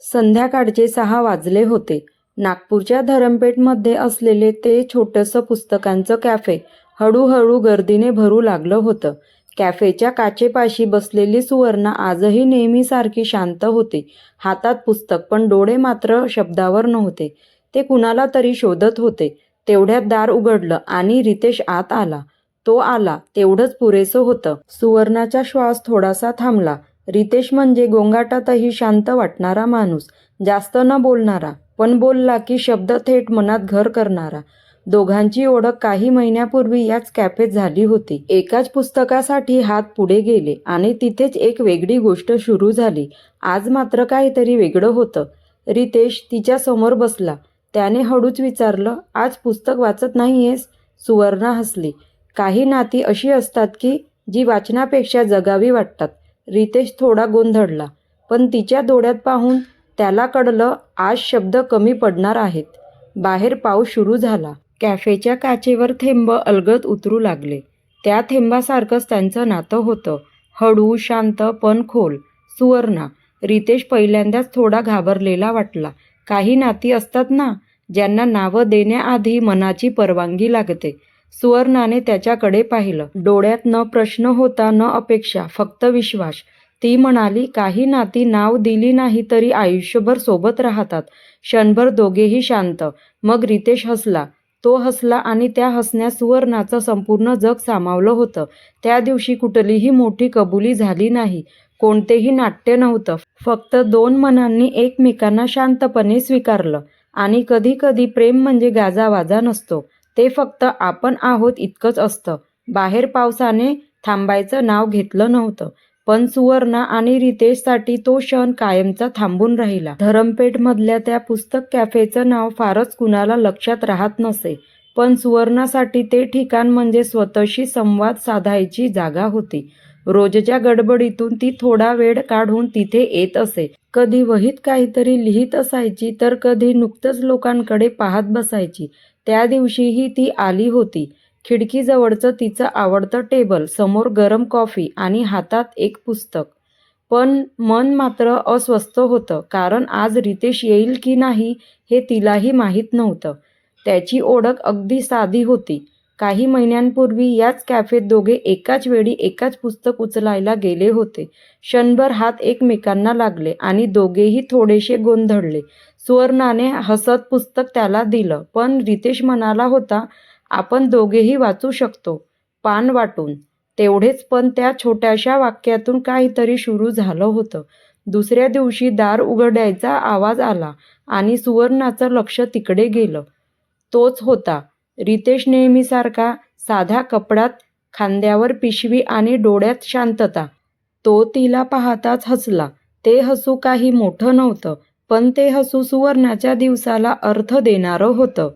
संध्याकाळचे सहा वाजले होते. नागपूरच्या धरमपेठमध्ये असलेले ते छोटंसं पुस्तकांचं कॅफे हळूहळू गर्दीने भरू लागलं होतं. कॅफेच्या काचेपाशी बसलेली सुवर्णा आजही नेहमीसारखी शांत होती. हातात पुस्तक, पण डोळे मात्र शब्दावर नव्हते. ते कुणाला तरी शोधत होते. तेवढ्यात दार उघडलं आणि रितेश आत आला. तो आला तेवढंच पुरेसं होतं. सुवर्णाचा श्वास थोडासा थांबला. रितेश म्हणजे गोंगाटातही शांत वाटणारा माणूस. जास्त न बोलणारा, पण बोलला की शब्द थेट मनात घर करणारा. दोघांची ओळख काही महिन्यापूर्वी याच कॅफेत झाली होती. एकाच पुस्तकासाठी हात पुढे गेले आणि तिथेच एक वेगळी गोष्ट सुरू झाली. आज मात्र काहीतरी वेगळं होतं. रितेश तिच्या समोर बसला. त्याने हळूच विचारलं, आज पुस्तक वाचत नाहीयेस? सुवर्णा हसली. काही नाती अशी असतात की जी वाचनापेक्षा जगावी वाटतात. रितेश थोडा गोंधळला. पण तिच्या डोळ्यात पाहून त्याला कळलं आज शब्द कमी पडणार आहेत. बाहेर पाऊस सुरू झाला. कॅफेच्या काचेवर थेंब अलगद उतरू लागले. त्या थेंबासारखंच त्यांचं नातं होतं. हळू, शांत पण खोल. सुवर्णा. रितेश पहिल्यांदाच थोडा घाबरलेला वाटला. काही नाती असतात ना, ज्यांना नावं देण्याआधी मनाची परवानगी लागते. सुवर्णाने त्याच्याकडे पाहिलं. डोळ्यात न प्रश्न होता न अपेक्षा, फक्त विश्वास. ती म्हणाली, काही नाती नाव दिली नाही तरी आयुष्यभर सोबत राहतात. क्षणभर दोघेही शांत. मग रितेश हसला. तो हसला आणि त्या हसण्यात सुवर्णाचं संपूर्ण जग सामावलं होतं. त्या दिवशी कुठलीही मोठी कबुली झाली नाही. कोणतेही नाट्य नव्हतं. फक्त दोन मनांनी एकमेकांना शांतपणे स्वीकारलं. आणि कधी कधी प्रेम म्हणजे गाजावाजा नसतो. ते फक्त आपण आहोत इतकंच असतं. बाहेर पावसाने थांबायचं नाव घेतलं नव्हतं. पण सुवर्णा आणि रितेशसाठी तो क्षण कायमचा थांबून राहिला. धरमपेठमधल्या त्या पुस्तक कॅफेचं नाव फारच कुणाला लक्षात राहत नसे. पण सुवर्णासाठी ते ठिकाण म्हणजे स्वतःशी संवाद साधायची जागा होती. रोजच्या गडबडीतून ती थोडा वेळ काढून तिथे येत असे. कधी वहीत काहीतरी लिहीत असायची तर कधी नुकतंच लोकांकडे पाहत बसायची. त्या दिवशीही ती आली होती. खिडकीजवळचं तिचं आवडतं टेबल, समोर गरम कॉफी आणि हातात एक पुस्तक. पण मन मात्र अस्वस्थ होतं. कारण आज रितेश येईल की नाही हे तिलाही माहीत नव्हतं. त्याची ओळख अगदी साधी होती. काही महिन्यांपूर्वी याच कॅफेत दोघे एकाच वेळी एकाच पुस्तक उचलायला गेले होते. क्षणभर हात एकमेकांना लागले आणि दोघेही थोडेसे गोंधळले. सुवर्णाने हसत पुस्तक त्याला दिलं. पण रितेश म्हणाला होता, आपण दोघेही वाचू शकतो. पान वाटून. तेवढेच पण त्या छोट्याशा वाक्यातून काहीतरी सुरू झालं होतं. दुसऱ्या दिवशी दार उघडायचा आवाज आला आणि सुवर्णाचं लक्ष तिकडे गेलं. तोच होता. रितेश नेहमीसारखा. साध्या कपड्यात, खांद्यावर पिशवी आणि डोळ्यात शांतता. तो तिला पाहताच हसला. ते हसू काही मोठं नव्हतं. पण ते हसू सुवर्णाच्या दिवसाला अर्थ देणारं होतं.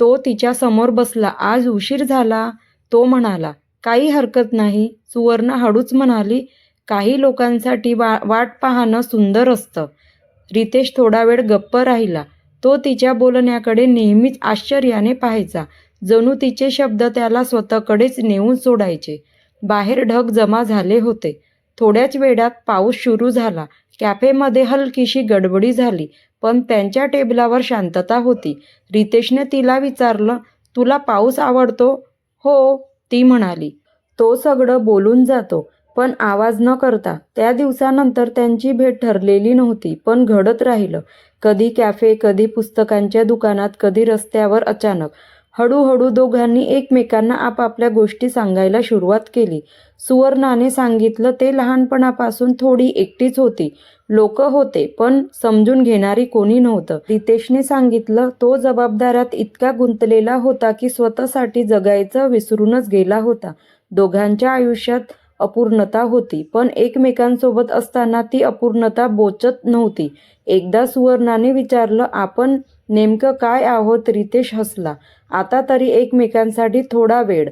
तो तिच्यासमोर बसला. आज उशीर झाला? तो म्हणाला. काही हरकत नाही. सुवर्ण हळूच म्हणाली, काही लोकांसाठी वा वाट पाहणं सुंदर असतं. रितेश थोडा वेळ गप्प राहिला. तो तिच्या बोलण्याकडे नेहमीच आश्चर्याने पाहायचा. जणू तिचे शब्द त्याला स्वतःकडेच नेऊन सोडायचे. बाहेर ढग जमा झाले होते. थोड्याच वेळात पाऊस सुरू झाला. कॅफेमध्ये हलकीशी गडबडी झाली. पण त्यांच्या टेबलावर शांतता होती. रितेशने तिला विचारलं, तुला पाऊस आवडतो? हो, ती म्हणाली. तो सगळं बोलून जातो. पण आवाज न करता. त्या दिवसानंतर त्यांची भेट ठरलेली नव्हती. पण घडत राहिलं. कधी कॅफे, कधी पुस्तकांच्या दुकानात, कधी रस्त्यावर अचानक. हळूहळू दोघांनी एकमेकांना आपापल्या गोष्टी सांगायला सुरुवात केली. सुवर्णाने सांगितलं ते लहानपणापासून थोडी एकटीच होती. लोक होते, पण समजून घेणारी कोणी नव्हतं. रितेशने सांगितलं तो जबाबदाऱ्यात इतका गुंतलेला होता की स्वतःसाठी जगायचं विसरूनच गेला होता. दोघांच्या आयुष्यात अपूर्णता होती. पण एकमेकांसोबत असताना ती अपूर्णता बोचत नव्हती. एकदा सुवर्णाने विचारलं, आपण नेमकं काय आहोत? रितेश हसला. आता तरी एकमेकांसाठी थोडा वेळ.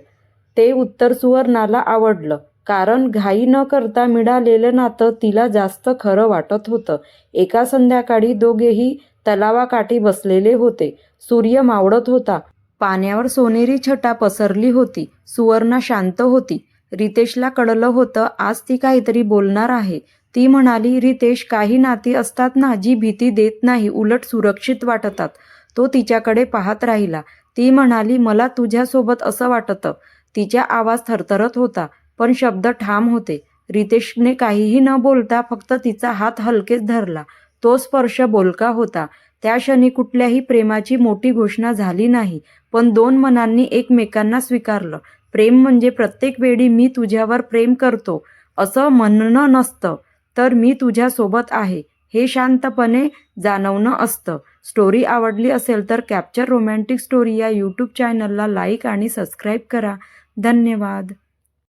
ते उत्तर सुवर्णाला आवडलं. कारण घाई न करता मिळालेलं नातं तिला जास्त खरं वाटत होतं. एका संध्याकाळी दोघेही तलावाकाठी बसलेले होते. सूर्य मावळत होता. पाण्यावर सोनेरी छटा पसरली होती. सुवर्णा शांत होती. रितेशला कळलं होतं आज ती काहीतरी बोलणार आहे. ती म्हणाली रितेश काही नाती असतात ना जी भीती देत नाही उलट सुरक्षित वाटतात. तो तिच्याकडे पाहत राहिला. ती म्हणाली मला तुझ्यासोबत असं वाटतं. तिच्या आवाज थरथरत होता पण शब्द ठाम होते. रितेशने काहीही न बोलता फक्त तिचा हात हलकेच धरला. तो स्पर्श बोलका होता. त्या क्षणी कुठल्याही प्रेमाची मोठी घोषणा झाली नाही पण दोन मनांनी एकमेकांना स्वीकारलं. प्रेम म्हणजे प्रत्येक वेळी मी तुझ्यावर प्रेम करतो असं म्हणणं नसतं तर मी तुझ्यासोबत आहे हे शांतपणे जाणवणं असतं. स्टोरी आवडली असेल तर कॅप्चर रोमॅन्टिक स्टोरी या यूट्यूब चॅनलला लाईक आणि सबस्क्राईब करा. धन्यवाद.